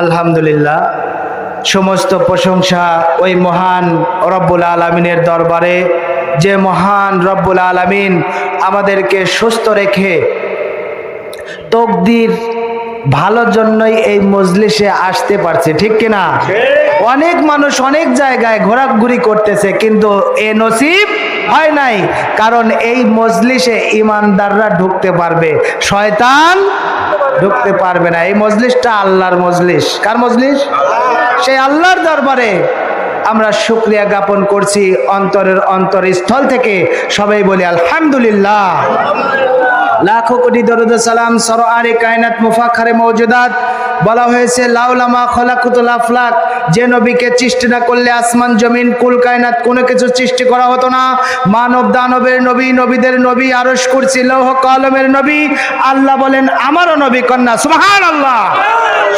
আলহামদুলিল্লাহ, সমস্ত প্রশংসা ওই মহান রব্বুল আলমিনের দরবারে, যে মহান রব্বুল আলমিন আমাদেরকে সুস্থ রেখে তকদির ভালোর জন্যই এই মজলিসে আসতে পারছে, ঠিক কিনা? অনেক মানুষ অনেক জায়গায় ঘোরাঘুরি করতেছে, কিন্তু এ নসিব হয় নাই, কারণ এই মজলিসে ইমানদাররা ঢুকতে পারবে। শয়তান ঢুকতে পারবে না। এই মজলিসটা আল্লাহর মজলিস। কার মজলিস? সেই আল্লাহর দরবারে আমরা শুক্রিয়া জ্ঞাপন করছি অন্তরের অন্তর স্থল থেকে। সবাই বলি, আলহামদুলিল্লাহ। লাখো কোটি দরুদ সালাম সর কায়নাত মুফাখারে মৌজুদাত বলা হয়েছে লাউলামা খোলাকুতুল আফলাক। যে নবীকে সৃষ্টি না করলে আসমান, জমিন, কুল, কায়নাত কোনো কিছু সৃষ্টি করা হতো না। মানব দানবের নবী, নবীদের নবী, আরশ করছি লৌহ কলমের নবী। আল্লাহ বলেন, আমারও নবী কন্যা সুবহান আল্লাহ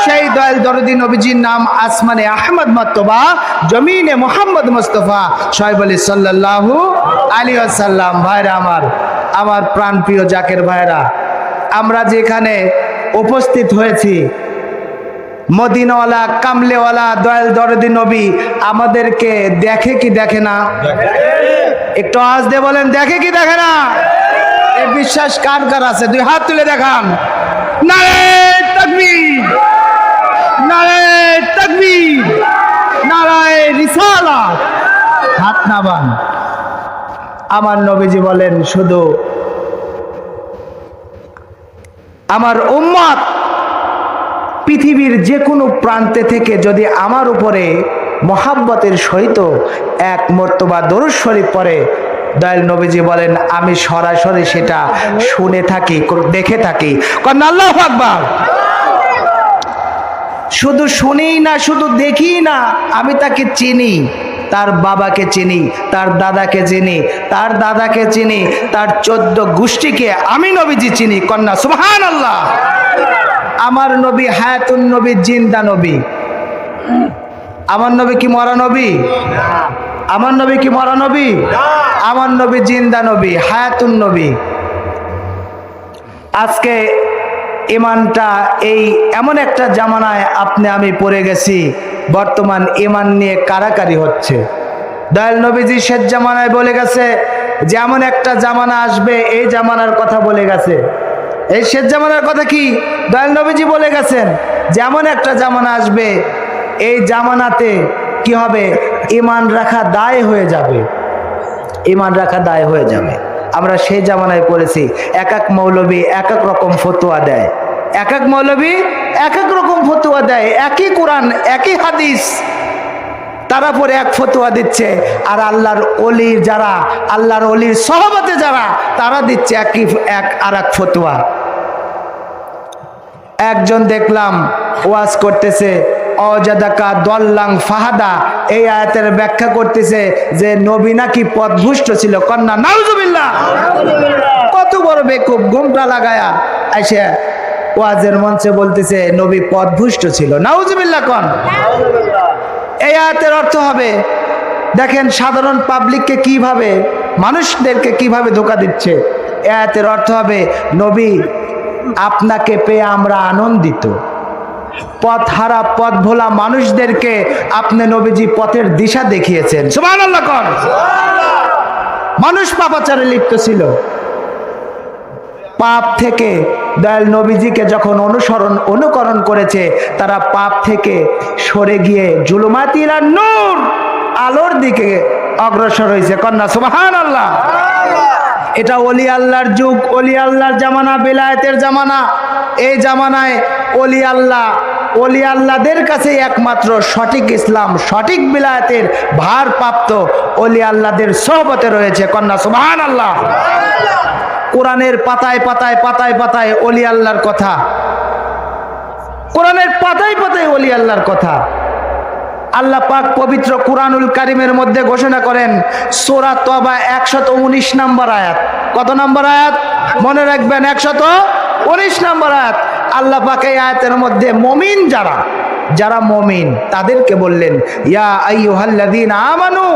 সেই দয়াল দরদি নবীজির নাম আসমানে আহমদ মত্তবা জমিনে মোহাম্মদ মুস্তফা। সাহেব আলী সাল্লাল্লাহু আলী আসাল্লাম ভাইরা আমার আমার প্রাণপ্রিয় জাকের ভাইরা, আমরা যেখানে উপস্থিত হয়েছি মদিনওয়ালা, কামলেওয়ালা, দয়াল দরদি নবী আমাদেরকে দেখে কি দেখে না? একটু আজ দিয়ে বলেন, দেখে কি দেখে না? এ বিশ্বাস কার কার আছে? দুই হাত তুলে দেখান। নারে তাকবীর! নারে তাকবীর! নারায় রিসালাত হাত নাবান। আমার নবীজি বলেন, শুধু আমার উম্মত পৃথিবীর যে কোনো প্রান্তে থেকে যদি আমার উপরে মহাব্বতের সহিত এক মর্তবা দরুদ শরীফ পরে দয়াল নবীজি বলেন, আমি সরাসরি সেটা শুনে থাকি দেখে থাকি। আল্লাহ আকবার। শুধু শুনি না, শুধু দেখি না, আমি তাকে চিনি, তার বাবাকে চিনি, তার দাদাকে চিনি, তার দাদাকে চিনি, তার চোদ্দ গোষ্ঠীকে আমি নবীজি চিনি, কন্যা সুবহান আল্লাহ আমার নবী হায়াতুন নবী, জিন্দা নবী। আমার নবী কি মরা নবী? আমার নবী কি মরা নবী? আমার নবী জিন্দা নবী, হায়াতুন নবী। আজকে ইমানটা এই এমন একটা জামানায় আপনি আমি পড়ে গেছি, বর্তমান ইমান নিয়ে কারাকারি হচ্ছে। দয়াল নবীজি শেষ জামানায় বলে গেছে, যেমন একটা জামানা আসবে, এই জামানার কথা বলে গেছে। এই শেষ জামানার কথা কি? দয়াল নবীজি বলে গেছেন যেমন একটা জামানা আসবে, এই জামানাতে কি হবে? ইমান রাখা দায় হয়ে যাবে। ইমান রাখা দায় হয়ে যাবে। আমরা সেই জামানায় পড়েছি, এক এক মৌলবী এক এক রকম ফতোয়া দেয়। এক এক মৌলবী এক এক রকম ফতোয়া দেয়। একই কোরআন, একই হাদিস। তারা পরে এক ফতোয়া দিচ্ছে। আর আল্লাহর অলির যারা, আল্লাহর অলির সহবতে যারা, তারা দিচ্ছে একই এক আর এক ফতোয়া। একজন দেখলাম ওয়াজ করতেছে, অজাদাকা দল্লাং ফাহাদা, এই আয়াতের ব্যাখ্যা করতেছে যে নবী নাকি পদভুষ্ট ছিল। কন্যা, নাউজুবিল্লাহ। কত বড় বেকুব, ঘুমটা লাগায়া এসে ওয়াজের মঞ্চে বলতেছে, নবী পদভুষ্ট ছিল। নাউজুবিল্লাহ কন। এই আয়াতের অর্থ হবে, দেখেন সাধারণ পাবলিককে কীভাবে, মানুষদেরকে কীভাবে ধোকা দিচ্ছে। এ আয়াতের অর্থ হবে, নবী, আপনাকে পেয়ে আমরা আনন্দিত। পথ হারা, পথ ভোলা মানুষদেরকে আপনি নবীজি পথের দিশা দেখিয়েছেন। সুমান আল্লাহ কন। মানুষ পাপাচারে লিপ্ত ছিল। পাপ থেকে দয়াল নবীজিকে যখন অনুসরণ, অনুকরণ করেছে, তারা পাপ থেকে সরে গিয়ে জুলুমাতিরা নূর আলোর দিকে অগ্রসর হয়েছে। কন্যা সুবাহান আল্লাহ এটা অলি আল্লাহর যুগ, অলি আল্লাহর জামানা, বেলায়েতের জামানা। এই জামানায় অলি আল্লাহ, অলি আল্লাহদের কাছে একমাত্র সঠিক ইসলাম, সঠিক বিলায়তের ভারপ্রাপ্ত অলি আল্লাহদের সহবতে রয়েছে। কন্যা সুবাহান আল্লাহ কোরআনের পাতায় পাতায় পাতায় পাতায় অলি আল্লাহর কথা। কোরআনের পাতায় পাতায় অলি আল্লাহর কথা। আল্লাহ পাক পবিত্র কুরআনুল কারিমের মধ্যে ঘোষণা করেন, সোরা তবা একশত উনিশ নম্বর আয়াত। কত নম্বর আয়াত? মনে রাখবেন, একশত উনিশ নম্বর আয়াত। আল্লাহ পাক এই আয়াতের মধ্যে মমিন যারা যারা মমিন, তাদেরকে বললেন, ইয়া আইয়ুহাল্লাযীনা আমানু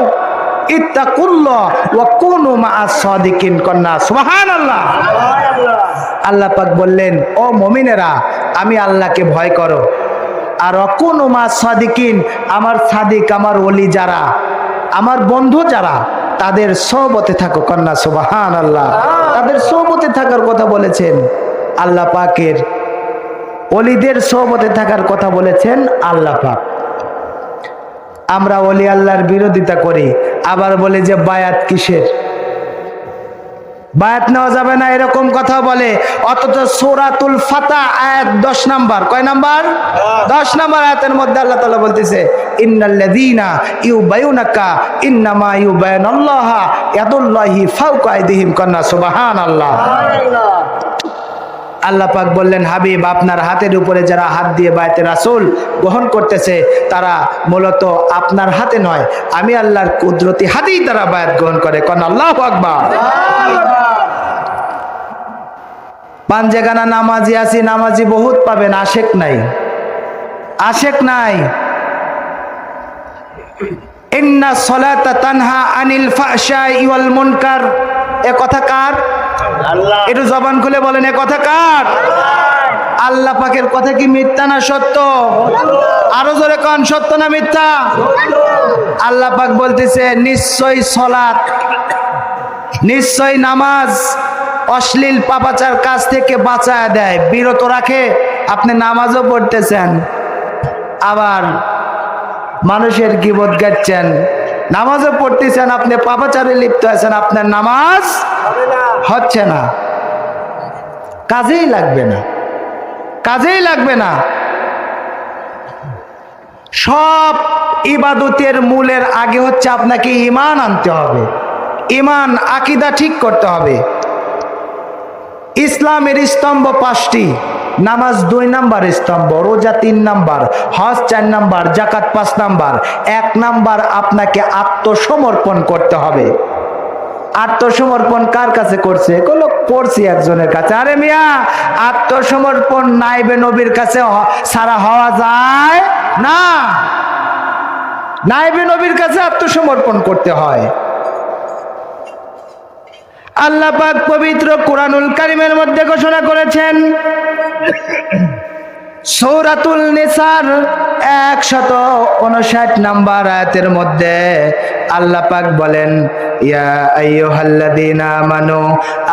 ইত্তাকুল্লাহ ওয়া কুনু মাআস সাদিকিন কন্না। সুবহানাল্লাহ। আল্লাহ পাক বললেন ও মমিনেরা আমি আল্লাহকে ভয় করো। আর অকুন মা সাদিকিন আমার সাদিক আমার অলি যারা আমার বন্ধু যারা তাদের সবতে থাকো কন্যা সুবাহান আল্লাহ তাদের সবতে থাকার কথা বলেছেন। আল্লাহ পাকের অলিদের সহবতে থাকার কথা বলেছেন আল্লাহ পাক। আমরা অলি আল্লাহর বিরোধিতা করি। আবার বলি যে বায়াত কিসের? বায়াত নেওয়া যাবে না এরকম কথা বলে। অথচ সূরাতুল ফাতা আয়াত দশ নাম্বার। কয় নাম্বার? দশ নাম্বার আয়াতের মধ্যে আল্লাহ তাআলা বলতেছে ইন্নামা ইয়াদুল্লাহি আইদিহিম সুবহানাল্লাহ। আল্লাহ পাক বললেন, হাবিব, আপনার হাতের উপরে যারা হাত দিয়ে বায়তে রাসূল গ্রহণ করতেছে, তারা মূলত আপনার হাতে নয়। আমি আল্লাহর কুদরতি হাতেই তারা বায়াত গ্রহণ করে। কন আল্লাহ আকবার। পাঞ্জেগানা নামাজি আছি, নামাজি বহুত পাবেন, আশেক নাই। আশেক নাই। ইন্না সলাতা তানহা আনিল ফাহশাই ওয়াল মুনকার। এ কথা কার? আল্লাহ একটু জবান খুলে বলেন এ কথা কার? আল্লাহ। পাকের কথা কি মিথ্যা না সত্য? আরও জোরে কন সত্য না মিথ্যা? আল্লাহ। পাক বলতেছে নিশ্চয়ই সলাৎ নিশ্চয় নামাজ অশ্লীল পাপাচার কাছ থেকে বাঁচায় দেয় বিরত রাখে আপনি নামাজও পড়তেছেন আবার মানুষের গিবত গাচ্ছেন নামাজও পড়তেছেন আপনি পাপাচারে লিপ্ত আছেন আপনার নামাজ হচ্ছে না। কাজেই লাগবে না। কাজেই লাগবে না। সব ইবাদতের মূলের আগে হচ্ছে আপনাকে ইমান আনতে হবে। ইমান আকিদা ঠিক করতে হবে। ইসলামের স্তম্ভ পাঁচটি। নামাজ দুই নাম্বার স্তম্ভ, রোজা তিন নাম্বার, হজ চার নাম্বার, জাকাত পাঁচ নাম্বার। এক নাম্বার আপনাকে আত্মসমর্পণ করতে হবে। আত্মসমর্পণ কার কাছে করছে? এগুলো পড়ছি একজনের কাছে। আরে মিয়া, আত্মসমর্পণ নাইবে নবীর কাছে সারা হওয়া যায় না। নাইবে নবীর কাছে আত্মসমর্পণ করতে হয়। আল্লাহ পাক পবিত্র কোরআনুল কারিমের মধ্যে ঘোষণা করেছেন সৌরাতুল নিসার একশত উনষাট নাম্বার আয়াতের মধ্যে আল্লাহ পাক বলেন ইয়া আইয়ুহাল্লাযীনা আমানু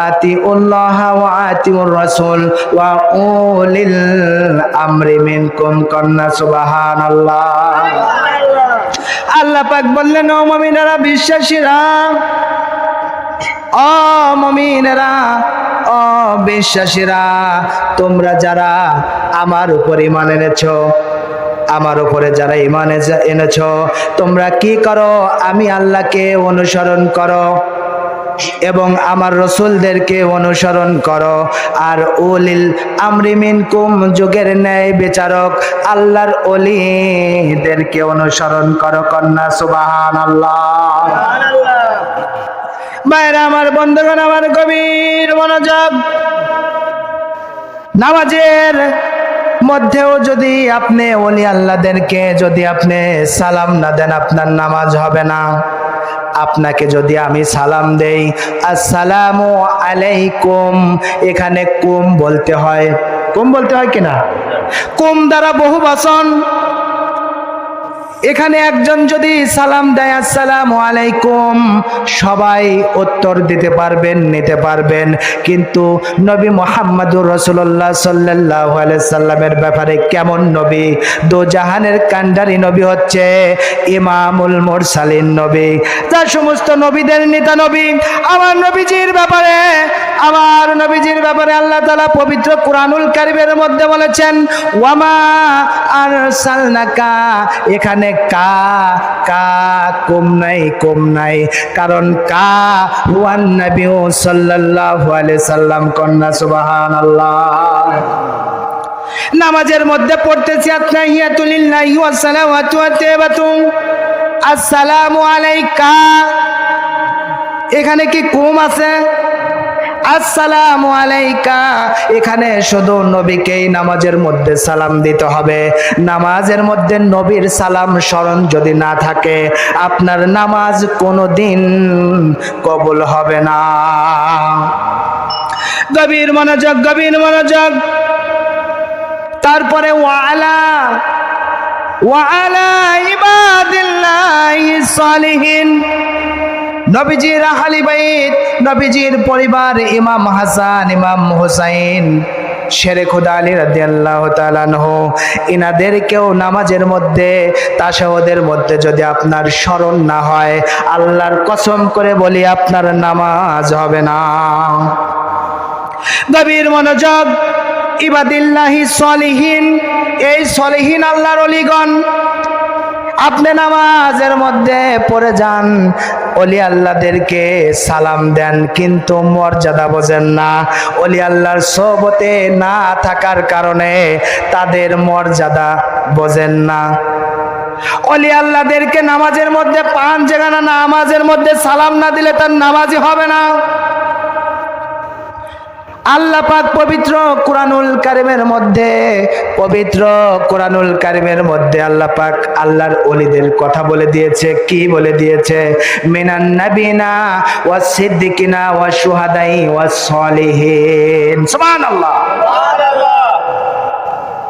আতিউল্লাহ ওয়া আতিউর রাসূল ওয়া উলিল আমরি মিনকুম কন্না সুবহানাল্লাহ। আল্লাহ পাক বললেন ও মুমিনেরা বিশ্বাসীরা ও মমিনেরা ও বিশ্বাসীরা তোমরা যারা আমার উপর ইমান এনেছ, আমার উপরে যারা ইমান এনেছ, তোমরা কি করো? আমি আল্লাহকে অনুসরণ করো এবং আমার রসুলদেরকে অনুসরণ করো। আর উলিল আমরি কুম যুগের ন্যায় বিচারক, আল্লাহর অলিদেরকে অনুসরণ করো কন্যা সুবাহান আল্লাহ বাইরে আমার বন্ধুগণ, আমার গভীর মনোযোগ। নামাজের মধ্যেও যদি আপনি অলি আল্লাহদেরকে যদি আপনি সালাম না দেন, আপনার নামাজ হবে না। আপনাকে যদি আমি সালাম দেই, আসসালামু আলাইকুম, এখানে কুম বলতে হয়। কুম বলতে হয় কিনা? কুম দ্বারা বহু বাসন এখানে একজন যদি সালাম দেয়, আসসালামু আলাইকুম সবাই উত্তর দিতে পারবেন, নিতে পারবেন। কিন্তু নবী মোহাম্মদুর রসুল্লাহ সাল্লাহ সাল্লামের ব্যাপারে কেমন নবী? দো জাহানের কান্ডারি নবী হচ্ছে ইমামুল মোরসালিন নবী। যার সমস্ত নবীদের নেতা নবী। আমার নবীজির ব্যাপারে, আমার নবীজির ব্যাপারে আল্লাহ তালা পবিত্র কুরআনুল কারিমের মধ্যে বলেছেন ওয়ামা আর সালনাকা এখানে কা কা, কম নাই কম নাই। কারণ কা ওয়ান নবী সাল্লাল্লাহু আলাইহি সাল্লাম কন্যা, সুবহানাল্লাহ। নামাজের মধ্যে পড়তেছি আত্মাহিয়াতুলিল্লাহি ওয়া সালাওয়াতু ওয়া তাইবাতু আসসালামু আলাইকা। এখানে কি কুম আছে? আসসালাম আলাইকা। এখানে শুধু নবীকেই নামাজের মধ্যে সালাম দিতে হবে। নামাজের মধ্যে নবীর সালাম স্মরণ যদি না থাকে, আপনার নামাজ কোনো দিন কবুল হবে না। গভীর মনোযোগ গভীর মনোযোগ। তারপরে ওয়ালা ওয়ালা ইবাদিল্লাহ সালিহিন। নবীজির আহলি বাইত, নবীজির পরিবার ইমাম হাসান, ইমাম হুসাইন, শেরে খুদা আলী রাদিয়াল্লাহু তাআলা আনহু, ইনাদেরকেও নামাজের মধ্যে তাশাহুদের মধ্যে যদি আপনার স্মরণ না হয়, আল্লাহর কসম করে বলি আপনার নামাজ হবে না। গভীর মনোযোগ ইবাদিল্লাহি সলিহীন, এই সলিহীন আল্লাহর অলিগণ আপনি নামাজের মধ্যে পড়ে যান, অলি আল্লাহদেরকে সালাম দেন, কিন্তু মর্যাদা বোঝেন না। অলি আল্লাহর সোবতে না থাকার কারণে তাদের মর্যাদা বোঝেন না। অলি আল্লাহদেরকে নামাজের মধ্যে পান, যেখানে নামাজের মধ্যে সালাম না দিলে তার নামাজই হবে না। আল্লাহ পাক পবিত্র কোরআনুল কারিমের মধ্যে, পবিত্র কোরআনুল কারিমের মধ্যে আল্লাহ পাক আল্লাহর ওলিদের কথা বলে দিয়েছে। কি বলে দিয়েছে? মিনান নাবিনা ওয়া সিদ্দিকিনা ওয়া শুহাদাই ওয়া সলিহিন। সুবহানাল্লাহ।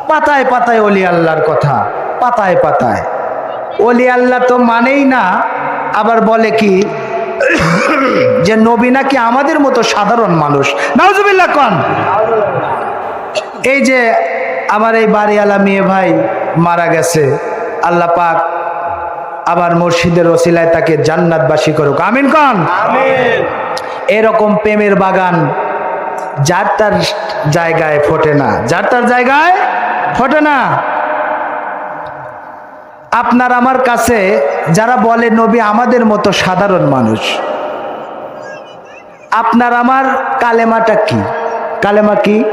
পাতায় পাতায় ওলি আল্লাহর কথা, পাতায় পাতায়। ওলি আল্লাহ তো মানেই না, আবার বলে কি? যে নবী নাকি আমাদের মতো সাধারণ মানুষ। নাউজুবিল্লাহ কন? এই যে আমার এই বাড়িওয়ালা মেয়ে ভাই মারা গেছে আল্লাহ পাক আবার মসজিদের ওসিলায় তাকে জান্নাতবাসী করুক। আমিন কন? এরকম প্রেমের বাগান যার তার জায়গায় ফোটে না। যার তার জায়গায় ফোটে না। আপনার আমার কাছে যারা বলে নবী আমাদের মতো সাধারণ মানুষ আপনার আমার কালেমাটা কি? কালেমা কি?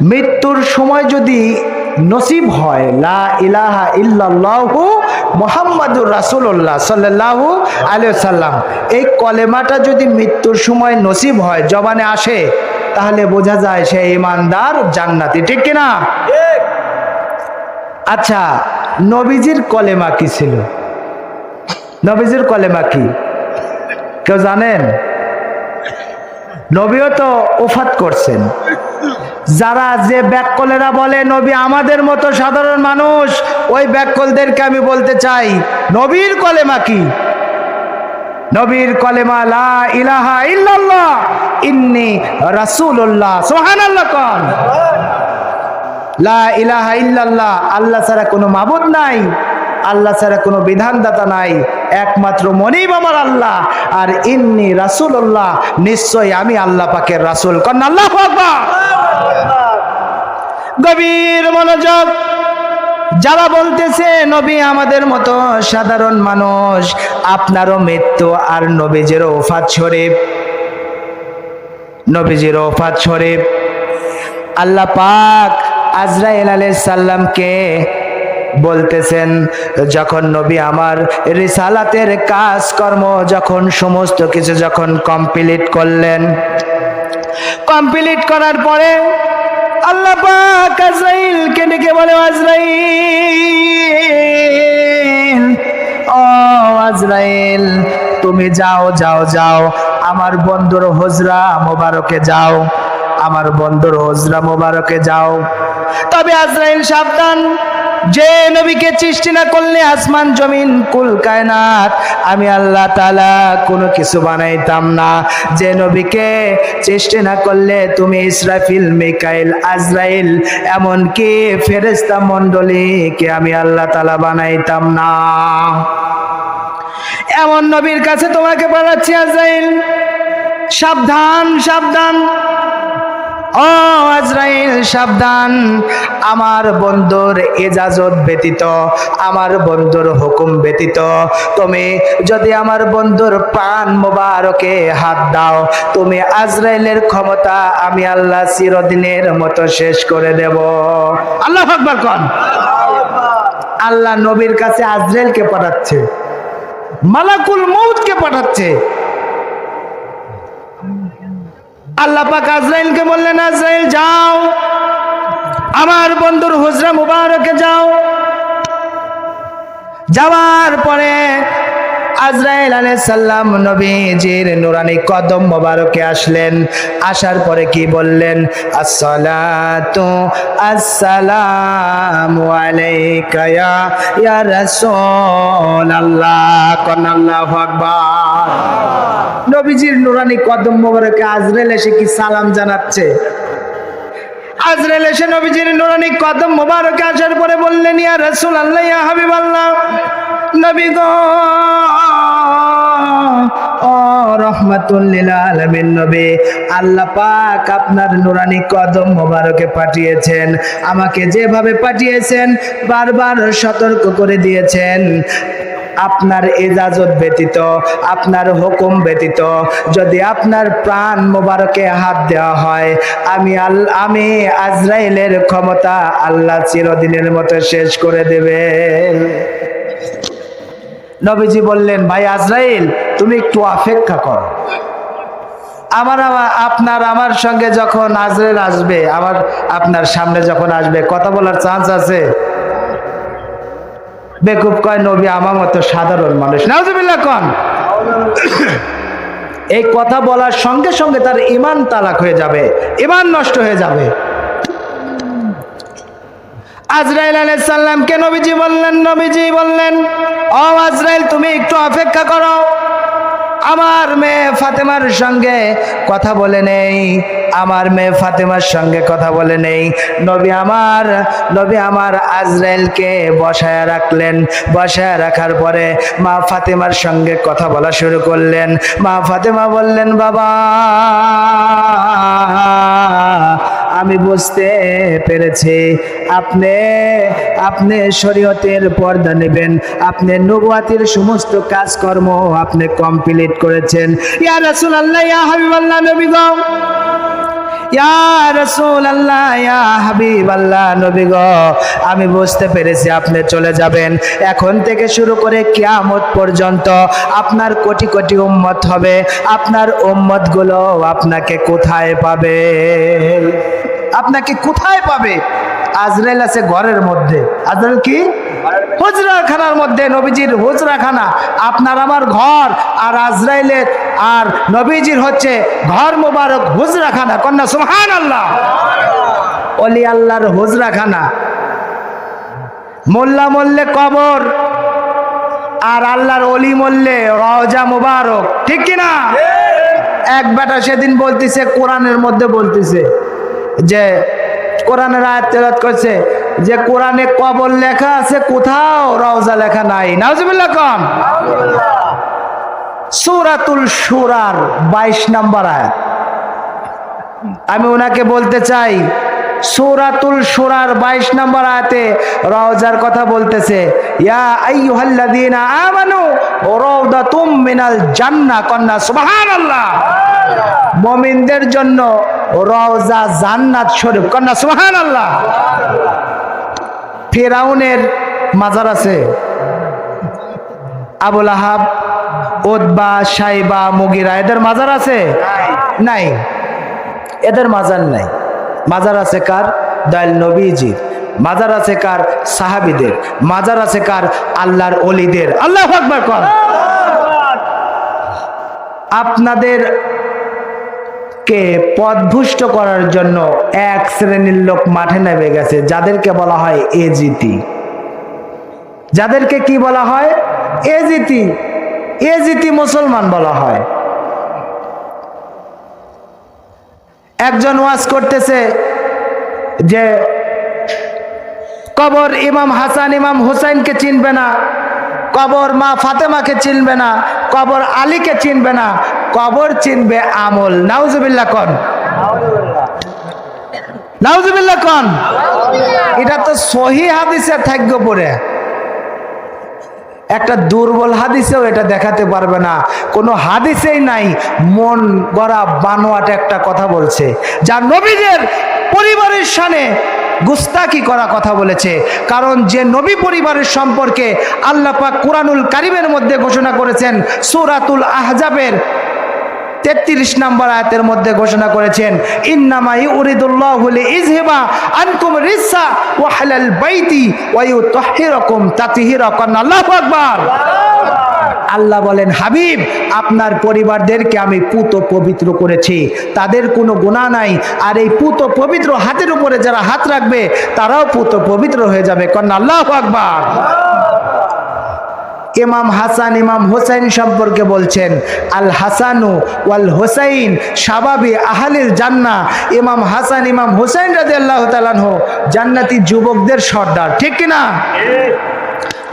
মৃত্যুর সময় যদি নসিব হয় লা ইলাহা ইল্লাল্লাহু মুহাম্মাদুর রাসূলুল্লাহ সাল্লাল্লাহু আলাইহি সাল্লাম এই কলেমাটা যদি মৃত্যুর সময় নসিব হয় জবানে আসে তাহলে বোঝা যায় সে ইমানদার জান্নাতি। ঠিক কিনা? আচ্ছা নবীজির কলেমা কি ছিল? নবীজির কলেমা কি? কেউ জানেন? নবীও তো ওফাত করছেন। যারা যে ব্যাককলেরা বলে, নবী আমাদের মতো সাধারণ মানুষ, ওই ব্যাককলদেরকে আমি বলতে চাই, নবীর কলেমা কি? নবীর কলেমা, লা ইলাহা ইল্লাল্লাহ, ইন্নি রাসূলুল্লাহ। সুবহানাল্লাহ কোন। লা ইলাহা ইল্লাল্লাহ, আল্লাহ ছাড়া কোনো মাবুদ নাই। আল্লাহ ছাড়া কোনো বিধানদাতা নাই। একমাত্র মনিব আমার আল্লাহ। আর ইন্নি রাসুল আল্লাহ নিশ্চয় আমি আল্লাহ পাকের রাসূল। কন আল্লাহ গভীর মনোযোগ। যারা বলতেছে, নবী আমাদের মতো সাধারণ মানুষ, আপনারও মৃত্যু আর নবীজের ওফাত শরীফ। নবীজির ওফাত শরীফ। আল্লাহ পাক আজরাইল আলাইহিস সালামকে বলতেছেন, যখন নবী আমার রিসালাতের কাজকর্ম, যখন সমস্ত কিছু যখন কমপ্লিট করলেন কমপ্লিট করার পরে আল্লাহ পাক আজরাইলকে ডেকে বলে আজরাইল, ও আজরাইল, তুমি যাও যাও যাও, আমার বন্ধুর হজরা মোবারকে যাও, আমার বন্ধুর হজরা মোবারকে যাও। তবে আজরাইল সাবধান যে নবীকে সৃষ্টি না করলে আসমান, জমিন, কুল, কায়নাত, আমি আল্লাহ তালা কোনো কিছু বানাইতাম না। যে নবীকে সৃষ্টি না করলে তুমি ইসরাফিল, মিকাইল, আজরাইল, এমনকি ফেরেস্তা মণ্ডলীকে আমি আল্লাহ তালা বানাইতাম না। এমন নবীর কাছে তোমাকে পাঠাচ্ছি আজরাইল, সাবধান সাবধান। ও আজরাইল সাবধান। আমার বন্ধুর এজাজত ব্যতীত আমার বন্ধুর হুকুম ব্যতীত। তুমি যদি আমার বন্ধুর পান মোবারকে হাত দাও তুমি আজরাইলের ক্ষমতা আমি আল্লাহ চিরদিনের মতো শেষ করে দেব। আল্লাহ আকবার কন। আল্লাহ নবীর কাছে আজরাইলকে পাঠাচ্ছে। মালাকুল মৌতকে পাঠাচ্ছে। আল্লাহ পাক আজরাইলকে বললেন, আজরাইল যাও, আমার বন্ধুর হুজরা মুবারকে যাও। যাওয়ার পরে আজরাইল সালাম নবীজির নুরানি কদম মোবারকে আসলেন। আসার পরে কি বললেন? আসসালাতু আসসালামু আলাইকা ইয়া রাসূলুল্লাহ আল্লাহু আকবার। নবীজির নুরানি কদম মোবারকে আজরাইল এসে কি সালাম জানাচ্ছে? আজরাইল এসে নবীজির নুরানি কদম মোবারকে আসার পরে বললেন, ইয়া রাসূল আল্লাহ ইয়া হাবিব আল্লাহ নবী গো আল্লাহ পাক আপনার নুরানি কদম মোবারকে পাঠিয়েছেন, আমাকে যেভাবে পাঠিয়েছেন বারবার সতর্ক করে দিয়েছেন। আপনার এজাজত ব্যতীত, আপনার হুকুম ব্যতীত। যদি আপনার প্রাণ মোবারকে হাত দেওয়া হয়, আমি আল, আমি আজরাইলের ক্ষমতা আল্লাহ চিরদিনের মতো শেষ করে দেবে। নবীজি বললেন, ভাই আজরাইল, তুমি একটু অপেক্ষা করো। আমার আপনার আমার সঙ্গে যখন আজরাইল আসবে, আমার, আপনার সামনে যখন আসবে, কথা বলার চান্স আছে? বেকুব কয়, নবী, আমার মতো সাধারণ মানুষ। নাউজুবিল্লাহ কন। এই কথা বলার সঙ্গে সঙ্গে তার ইমান তালাক হয়ে যাবে ইমান নষ্ট হয়ে যাবে। আজরাইল আলাইসাল্লামকে নবীজি বললেন নবীজি বললেন, ও আজরাইল, তুমি একটু অপেক্ষা করো। আমার মেয়ে ফাতেমার সঙ্গে কথা বলে নেই, আমার মেয়ে ফাতেমার সঙ্গে কথা বলে নেই। নবী আমার নবী আমার আজরাইলকে বসায় রাখলেন। বসায় রাখার পরে মা ফাতেমার সঙ্গে কথা বলা শুরু করলেন। মা ফাতেমা বললেন, বাবা আমি বুঝতে পেরেছি। আপনি আপনি শরীয়তের পর্দা নেবেন। আপনি নবুয়াতির সমস্ত কাজকর্ম আপনি কমপ্লিট করেছেন। ইয়া নবী গো। ইয়া হাবিবাল্লাহ, নবী গো। আমি বুঝতে পেরেছি আপনি চলে যাবেন। এখন থেকে শুরু করে কিয়ামত পর্যন্ত আপনার কোটি কোটি উম্মত হবে। আপনার উম্মতগুলো আপনাকে কোথায় পাবে? আপনাকে কোথায় পাবে? আজরাইল আছে ঘরের মধ্যে। আজরাইল কি? হুজরাখানার মধ্যে, নবীজির হুজরাখানা। আপনার আমার ঘর আর আজরাইলের আর নবীজির হচ্ছে ঘর মোবারক হুজরাখানা। কন্যা সুহান আল্লাহ অলি আল্লাহর হুজরাখানা। মোল্লা মোল্লে কবর আর আল্লাহর অলি মোল্লে রওজা মুবারক। ঠিক কিনা? এক বেটা সেদিন বলতেছে, কোরআনের মধ্যে বলতেছে যে কোরআনের আয়াত করছে, যে কোরআনে কবর লেখা আছে কোথাও রওজা লেখা নাই। নাউজুবিল্লাহ কন। সূরাতুল শুরার 22 নম্বর আয়াত। আমি ওনাকে বলতে চাই, সুরাতুল সুরার বাইশ নম্বর আয়াতে রওজার কথা বলতেছে, ইয়া আইয়ুহাল্লাযীনা আমানু রাওদাতুম মিনাল জান্নাহ। কন্না সুবহানাল্লাহ। মুমিনদের জন্য রওজা জান্নাত শরীফ। কন্যা সুবহানাল্লাহ। ফেরাউনের মাজার আছে। আবুল আহাব ওদবা সাইবা, মুগিরা, এদের মাজার আছে? নাই। এদের মাজার নাই। মাজার আছে কার? দয়াল নবীজির। মাজার আছে কার? সাহাবিদের। মাজার আছে কার? আল্লাহর অলিদের আল্লাহ কর। আপনাদের কে পদভুষ্ট করার জন্য এক শ্রেণির লোক মাঠে নেমে গেছে, যাদেরকে বলা হয় এজিতি যাদেরকে কি বলা হয়? এজিতি এজিতি মুসলমান বলা হয়। একজন ওয়াজ করতেছে যে, কবর ইমাম হাসান, ইমাম হুসাইনকে চিনবে না, কবর মা ফাতেমাকে চিনবে না, কবর আলীকে চিনবে না কবর চিনবে আমল। নাউজুবিল্লাহ কন। নাউজুবিল্লাহ কন। এটা তো সহি হাদিসে থাকবে পরে একটা দুর্বল হাদিসেও এটা দেখাতে পারবে না। কোনো হাদিসেই নাই, মন গড়া বানোয়াট একটা কথা বলছে। যা নবীদের পরিবারের সানে গুস্তাকি করা কথা বলেছে। কারণ যে নবী পরিবারের সম্পর্কে আল্লাহ পাক কোরআনুল কারিমের মধ্যে ঘোষণা করেছেন সূরাতুল আহজাবের তেত্রিশ নম্বর আয়াতের মধ্যে ঘোষণা করেছেন ইন্নামাই উরিদুল্লাহ ওয়াহলাল বাইতি আল্লাহু আল্লাহ বলেন, হাবিব, আপনার পরিবারদেরকে আমি পুত পবিত্র করেছি। তাদের কোনো গুণা নাই। আর এই পুত পবিত্র হাতের উপরে যারা হাত রাখবে, তারাও পুত পবিত্র হয়ে যাবে। কন্যা, আল্লাহ আকবার। ইমাম হাসান, ইমাম হোসাইন সম্পর্কে বলছেন, আল হাসানু ওয়াল হোসাইন সাবাবি আহালিল জান্না ইমাম হাসান, ইমাম হোসাইন রাজি আল্লাহ তালানহ জান্নাতি যুবকদের সর্দার, ঠিক কিনা?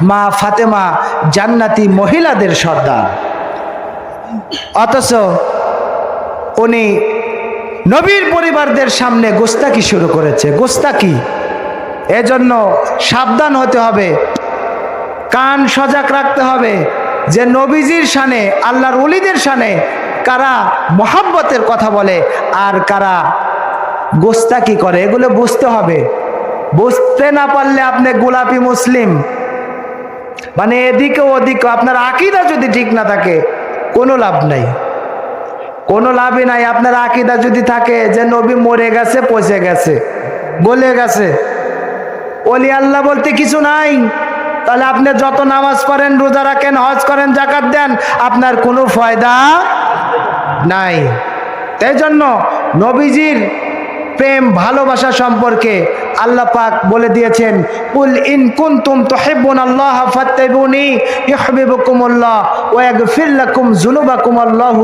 মা ফাতেমা জান্নাতি মহিলাদের সর্দার। অথচ উনি নবীর পরিবারদের সামনে গোস্তাকি শুরু করেছে। গোস্তাকি এজন্য সাবধান হতে হবে। কান সজাগ রাখতে হবে যে নবীজির সানে আল্লাহর অলিদের সানে কারা মহাব্বতের কথা বলে আর কারা গোস্তা গোস্তাকি করে। এগুলো বুঝতে হবে। বুঝতে না পারলে আপনি গোলাপি মুসলিম। মানে এদিকে ওদিকে আপনার আকিদা যদি ঠিক না থাকে, কোনো লাভ নাই। কোনো লাভই নাই। আপনার আকিদা যদি থাকে যে নবী মরে গেছে, পচে গেছে, গলে গেছে। অলি আল্লাহ বলতে কিছু নাই। তাহলে আপনি যত নামাজ পড়েন, রোজা রাখেন, হজ করেন জাকাত দেন, আপনার কোনো ফয়দা নাই। তাই জন্য নবীজির প্রেম, ভালোবাসা সম্পর্কে আল্লাহ পাক বলে দিয়েছেন, কুল ইন কুনতুম তুহিব্বুন আল্লাহ ফাত্তাবিউনি ইউহিব্বুকুমুল্লাহ ওয়া ইয়াগফির লাকুম যুনুবাকুম আল্লাহু